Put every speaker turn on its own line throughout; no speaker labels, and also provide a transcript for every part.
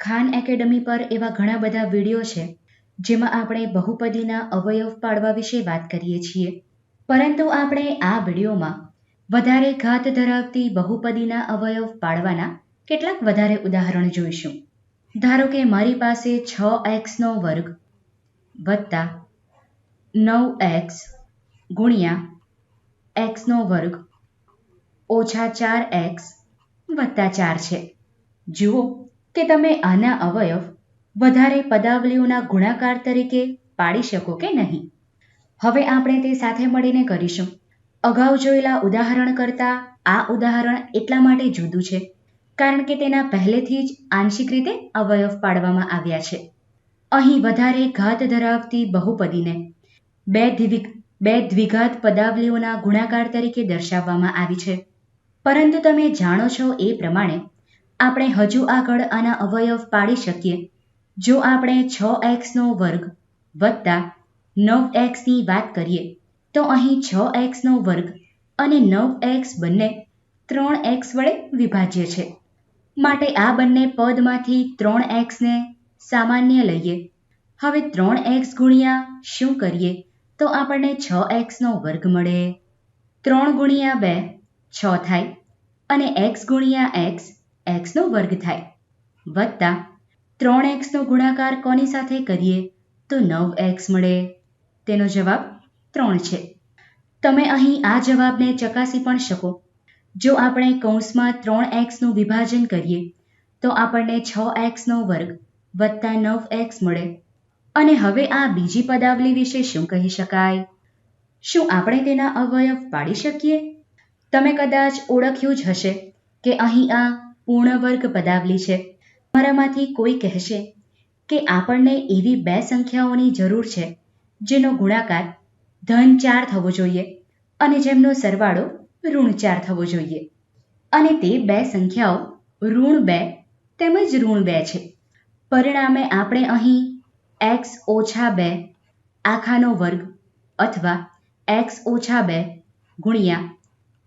Khan academy પર એવા ઘણા બધા વીડિયો છે, જેમાં આપણે બહુપદીના અવયવ પાડવા વિશે વાત કરીએ છીએ. પરંતુ આપણે આ વિડીયોમાં વધારે ઘાત ધરાવતી બહુપદીના અવયવ પાડવાના કેટલાક વધારે ઉદાહરણ જોઈશું. ધારો કે મારી પાસે છ એક્સનો વર્ગ વત્તા નવ એક્સ ગુણ્યા એક્સનો વર્ગ ઓછા ચાર એક્સ વત્તા ચાર છે. જુઓ કે તમે આના અવયવ વધારે પદાવલીઓના ગુણાકાર તરીકે પાડી શકો કે નહીં? હવે આપણે તે સાથે મળીને કરીશું. અગાઉ જોયેલા ઉદાહરણ કરતાં આ ઉદાહરણ એટલા માટે જુદું છે, કારણ કે તેના પહેલેથી જ આંશિક રીતે અવયવ પાડવામાં આવ્યા છે. અહીં વધારે ઘાત ધરાવતી બહુપદીને બે દ્વિ બે દ્વિઘાત પદાવલીઓના ગુણાકાર તરીકે દર્શાવવામાં આવી છે. પરંતુ તમે જાણો છો એ પ્રમાણે આપણે હજુ આગળ આના અવયવ પાડી શકીએ. જો આપણે છ એક્સનો વર્ગ વત્તા નવ એક્સની વાત કરીએ, તો અહીં છ એક્સનો વર્ગ અને નવ એક્સ બંને ત્રણ એક્સ વડે વિભાજ્ય છે. માટે આ બંને પદમાંથી ત્રણ એક્સને સામાન્ય લઈએ. હવે ત્રણ એક્સ ગુણ્યા શું કરીએ? તો આપણને છ એક્સનો વર્ગ મળે. ત્રણ ગુણ્યા બે, છ થાય. અને એક્સ ગુણ્યા એક્સ એક્સનો વર્ગ થાય. વત્તા ત્રણ એક્સનો ગુણાકાર કોની સાથે કરીએ? તો નવ એક્સ મળે. તેનો જવાબ ત્રણ છે. તમે અહીં આ જવાબને ચકાસી પણ શકો. જો આપણે કૌંસમાં ત્રણ એક્સનું વિભાજન કરીએ, તો આપણને છ એક્સનો વર્ગ વત્તા નવ એક્સ મળે. અને હવે આ બીજી પદાવલી વિશે શું કહી શકાય? શું આપણે તેના અવયવ પાડી શકીએ? તમે કદાચ ઓળખ્યું જ હશે કે અહીં આ પૂર્ણવર્ગ પદાવલી છે. તમારામાંથી કોઈ કહેશે કે આપણને એવી બે સંખ્યાઓની જરૂર છે, જેનો ગુણાકાર ધન ચાર થવો જોઈએ અને જેમનો સરવાળો ઋણ ચાર થવો જોઈએ. અને તે બે સંખ્યાઓ ઋણ બે તેમજ ઋણ બે છે. પરિણામે આપણે અહીં એક્સ ઓછા બે આખાનો વર્ગ અથવા એક્સ ઓછા બે ગુણ્યા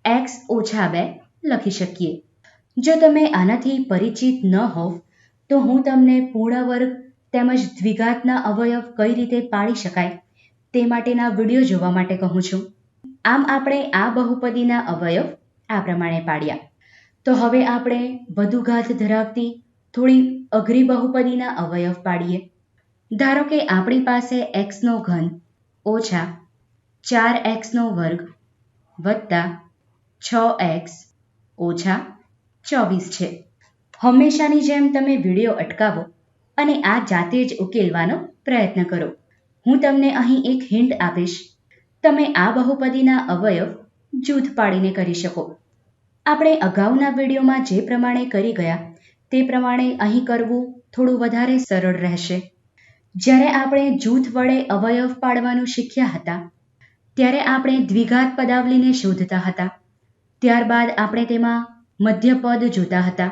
એક્સ ઓછા બે લખી શકીએ. જો તમે આનાથી પરિચિત ન હોવ, તો હું તમને પૂર્ણ વર્ગ તેમજ દ્વિઘાતના અવયવ કઈ રીતે પાડી શકાય તે માટેના વીડિયો જોવા માટે કહું છું. આમ આપણે આ બહુપદીના અવયવ આ પ્રમાણે પાડ્યા. તો હવે આપણે વધુ ઘાત ધરાવતી થોડી અઘરી બહુપદીના અવયવ પાડીએ. ધારો કે આપણી પાસે એક્સનો ઘન ઓછા ચાર એક્સનો વર્ગ વત્તા છ એક્સ ઓછા ચોવીસ છે. હંમેશાની જેમ તમે વીડિયો અટકાવો અને આ જાતે જ ઉકેલવાનો પ્રયત્ન કરો. હું તમને અહીં એક હિન્ટ આપીશ. તમે આ બહુપદીના અવયવ જૂથ પાડીને કરી શકો. આપણે અગાઉના વિડીયોમાં જે પ્રમાણે કરી ગયા, તે પ્રમાણે અહીં કરવું થોડું વધારે સરળ રહેશે. જ્યારે આપણે જૂથ વડે અવયવ પાડવાનું શીખ્યા હતા, ત્યારે આપણે દ્વિઘાત પદાવલીને શોધતા હતા. ત્યારબાદ આપણે તેમાં મધ્ય પદ જોતા હતા.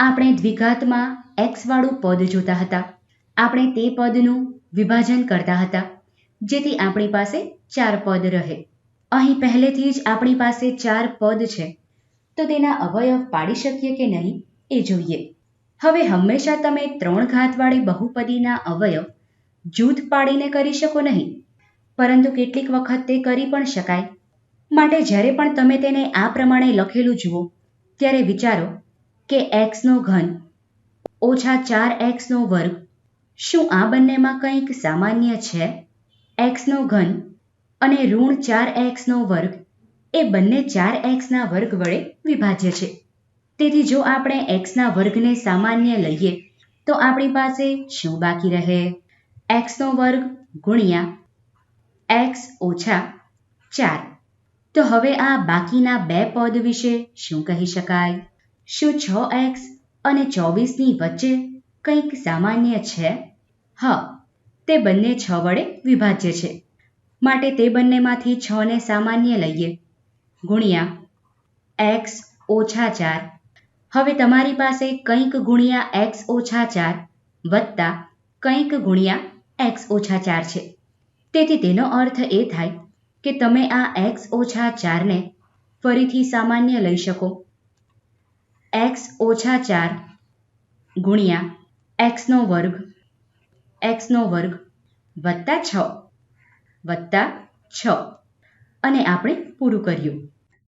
આપણે દ્વિઘાતમાં એક્સ વાળું પદ જોતા હતા. આપણે તે પદનું વિભાજન કરતા હતા. જેથી આપણી પાસે ચાર પદ રહે. અહીં પહેલેથી જ આપણી પાસે ચાર પદ છે. તો તેના અવયવ પાડી શકીએ કે નહીં એ જોઈએ. હવે હંમેશા તમે ત્રણ ઘાતવાળી બહુપદીના અવયવ જૂથ પાડીને કરી શકો નહીં. પરંતુ કેટલીક વખત તે કરી પણ શકાય. માટે જ્યારે પણ તમે તેને આ પ્રમાણે લખેલું જુઓ ત્યારે વિચારો કે એક્સનો ઘન ઓછા ચાર એક્સનો વર્ગ શું આ બંનેમાં કંઈક સામાન્ય છે? એક્સનો ઘન અને ઋણ ચાર એક્સનો વર્ગ એ બંને ચાર એક્સના વર્ગ વડે વિભાજ્ય છે. તેથી જો આપણે એક્સના વર્ગને સામાન્ય લઈએ, તો આપણી પાસે શું બાકી રહે? એક્સનો વર્ગ ગુણ્યા એક્સ ઓછા ચાર. તો હવે આ બાકીના બે પદ વિશે શું કહી શકાય? શું છ એક્સ અને ચોવીસની વચ્ચે કંઈક સામાન્ય છે? હા, તે બંને છ વડે વિભાજ્ય છે. માટે તે બંનેમાંથી છ ને સામાન્ય લઈએ. ગુણ્યા એક્સ ઓછા ચાર. હવે તમારી પાસે કંઈક ગુણ્યા એક્સ ઓછા ચાર વત્તા કંઈક ગુણ્યા એક્સ ઓછા ચાર છે. તેથી તેનો અર્થ એ થાય કે તમે આ એક્સ ઓછા ચારને ફરીથી સામાન્ય લઈ શકો. એક્સ ઓછા ચાર ગુણ્યા એક્સનો વર્ગ એક્સનો વર્ગ વત્તા છ વત્તા છ. અને આપણે પૂરું કર્યું.